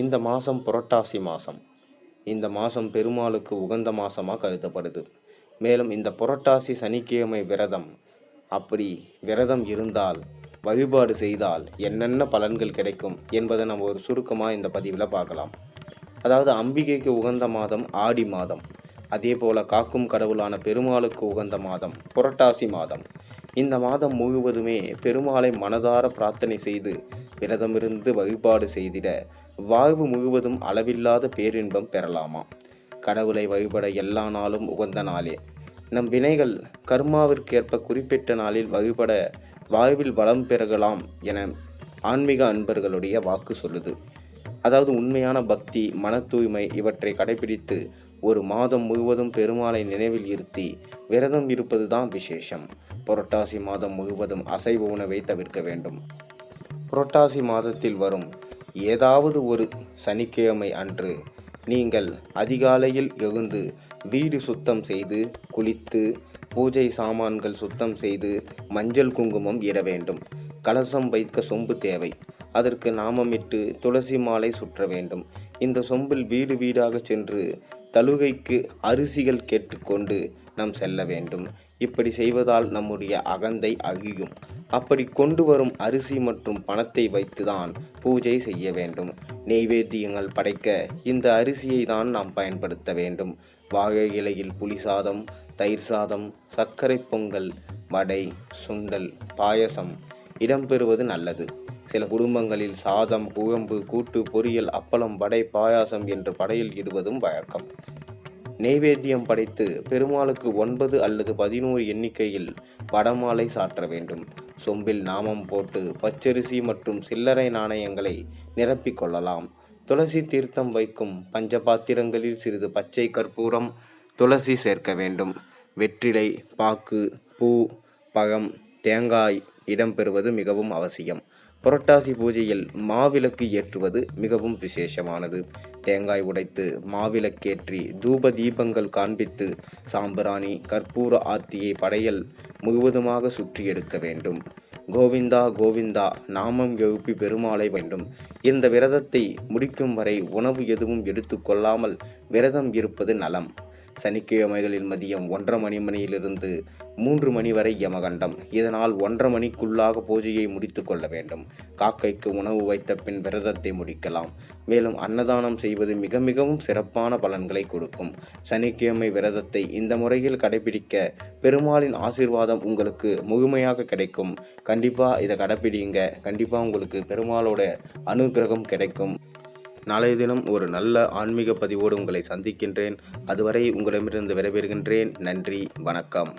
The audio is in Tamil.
இந்த மாதம் புரட்டாசி மாதம் இந்த மாதம் பெருமாளுக்கு உகந்த மாதமாக கருதப்படுது. மேலும் இந்த புரட்டாசி சனிக்கிழமை விரதம். அப்படி விரதம் இருந்தால் வழிபாடு செய்தால் என்னென்ன பலன்கள் கிடைக்கும் என்பதை நம்ம ஒரு சுருக்கமாக இந்த பதிவில் பார்க்கலாம். அதாவது அம்பிகைக்கு உகந்த மாதம் ஆடி மாதம். அதே போல காக்கும் கடவுளான பெருமாளுக்கு உகந்த மாதம் புரட்டாசி மாதம். இந்த மாதம் முழுவதுமே பெருமாளை மனதார பிரார்த்தனை செய்து விரதமிருந்து வழிபாடு செய்திட வாழ்வு முழுவதும் அளவில்லாத பேரின்பம் பெறலாமா? கடவுளை வழிபட எல்லா நாளும் உகந்த நாளே. நம் வினைகள் கர்மாவிற்கேற்ப குறிப்பிட்ட நாளில் வழிபட வாழ்வில் வளம் பெறலாம் என ஆன்மீக அன்பர்களுடைய வாக்கு சொல்லுது. அதாவது உண்மையான பக்தி மன தூய்மை இவற்றை கடைபிடித்து ஒரு மாதம் முழுவதும் பெருமாளை நினைவில் இருத்தி விரதம் இருப்பதுதான் விசேஷம். புரட்டாசி மாதம் முழுவதும் அசைவ உணவை தவிர்க்க வேண்டும். புரட்டாசி மாதத்தில் வரும் ஏதாவது ஒரு சனிக்கிழமை அன்று நீங்கள் அதிகாலையில் எழுந்து வீடு சுத்தம் செய்து குளித்து பூஜை சாமான்கள் சுத்தம் செய்து மஞ்சள் குங்குமம் இட வேண்டும். கலசம் வைக்க சொம்பு தேவை. அதற்கு நாமமிட்டு துளசி மாலை சுற்ற வேண்டும். இந்த சொம்பில் வீடு வீடாக சென்று தழுகைக்கு அரிசிகள் கேட்டுக்கொண்டு நாம் செல்ல வேண்டும். இப்படி செய்வதால் நம்முடைய அகந்தை அழியும். அப்படி கொண்டு வரும் அரிசி மற்றும் பணத்தை வைத்துதான் பூஜை செய்ய வேண்டும். நெய்வேத்தியங்கள் படைக்க இந்த அரிசியை தான் நாம் பயன்படுத்த வேண்டும். வாழை இலையில் புளி சாதம் தயிர் சாதம் சர்க்கரை பொங்கல் வடை சுண்டல் பாயசம் இடம்பெறுவது நல்லது. சில குடும்பங்களில் சாதம் குழம்பு கூட்டு பொரியல் அப்பளம் வடை பாயாசம் என்று படையில் இடுவதும் வழக்கம். நெய்வேத்தியம் படைத்து பெருமாளுக்கு ஒன்பது அல்லது பதினோரு எண்ணிக்கையில் வடமாலை சாற்ற வேண்டும். சொம்பில் நாமம் போட்டு பச்சரிசி மற்றும் சில்லறை நாணயங்களை நிரப்பிக் கொள்ளலாம். துளசி தீர்த்தம் வைக்கும் பஞ்சபாத்திரங்களில் சிறிது பச்சை கற்பூரம் துளசி சேர்க்க வேண்டும். வெற்றிலை பாக்கு பூ பழம் தேங்காய் இடம்பெறுவது மிகவும் அவசியம். புரட்டாசி பூஜையில் மாவிளக்கு ஏற்றுவது மிகவும் விசேஷமானது. தேங்காய் உடைத்து மாவிளக்கேற்றி தூப தீபங்கள் காண்பித்து சாம்பிராணி கற்பூர ஆர்த்தியை படையல் முழுவதுமாக சுற்றி எடுக்க வேண்டும். கோவிந்தா கோவிந்தா நாமம் எழுப்பி பெருமாளை வேண்டும். இந்த விரதத்தை முடிக்கும் வரை உணவு எதுவும் எடுத்துக்கொள்ளாமல் விரதம் இருப்பது நலம். சனிக்கிழமைகளில் மதியம் ஒன்றரை மணி மணியிலிருந்து மூன்று மணி வரை யமகண்டம். இதனால் ஒன்றரை மணிக்குள்ளாக பூஜையை முடித்து கொள்ள வேண்டும். காக்கைக்கு உணவு வைத்த பின் விரதத்தை முடிக்கலாம். மேலும் அன்னதானம் செய்வது மிக மிகவும் சிறப்பான பலன்களை கொடுக்கும். சனிக்கிழமை விரதத்தை இந்த முறையில் கடைபிடிக்க பெருமாளின் ஆசீர்வாதம் உங்களுக்கு முழுமையாக கிடைக்கும். கண்டிப்பாக இதை கடைபிடிங்க கண்டிப்பாக உங்களுக்கு பெருமாளோட அனுகிரகம் கிடைக்கும். நாளைய தினம் ஒரு நல்ல ஆன்மீக பதிவோடு உங்களை சந்திக்கின்றேன். அதுவரை உங்களிடமிருந்து விடைபெறுகின்றேன். நன்றி வணக்கம்.